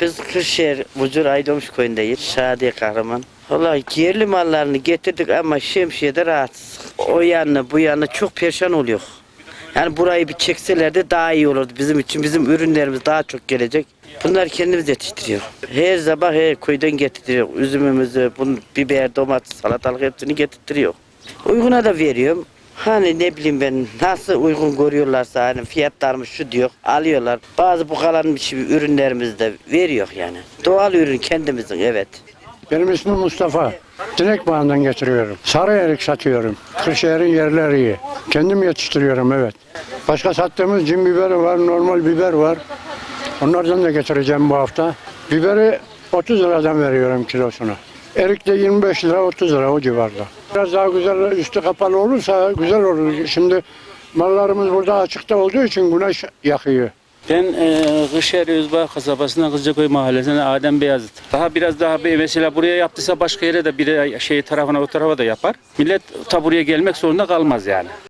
Biz Kırşehir Bucur Aydomuş köyündeyiz. Şadiye kahraman. Vallahi yerli mallarını getirdik ama Şemsiye'de rahatsız. O yanına bu yanına çok perişan oluyor. Yani burayı bir çekselerdi daha iyi olurdu bizim için. Bizim ürünlerimiz daha çok gelecek. Bunlar kendimiz yetiştiriyor. Her sabah her köyden getiriyor. Üzümümüzü, bunu, biber, domates, salatalık hepsini getirtiyor. Uyguna da veriyorum. Hani ne bileyim ben nasıl uygun görüyorlarsa hani fiyatlarımız şu diyor alıyorlar. Bazı bu kalan şey, ürünlerimizi de veriyor yani. Doğal ürün kendimizin evet. Benim ismim Mustafa. Direkt bağından getiriyorum. Sarı erik satıyorum. Kırşehir'in yerleri iyi. Kendim yetiştiriyorum evet. Başka sattığımız cin biberi var, normal biber var. Onlardan da getireceğim bu hafta. Biberi 30 liradan veriyorum kilosuna. Erik de 25 lira 30 lira o civarda. Biraz daha güzel üstü kapalı olursa güzel olur. Şimdi mallarımız burada açıkta olduğu için güneş yakıyor. Ben e, Kırşehir Özbağ kasabasından Kızılcaköy mahallesinden Adem Beyazıt. Daha biraz daha bir mesela buraya yaptıysa başka yere de bir şey tarafına o tarafa da yapar. Millet ta buraya gelmek zorunda kalmaz yani.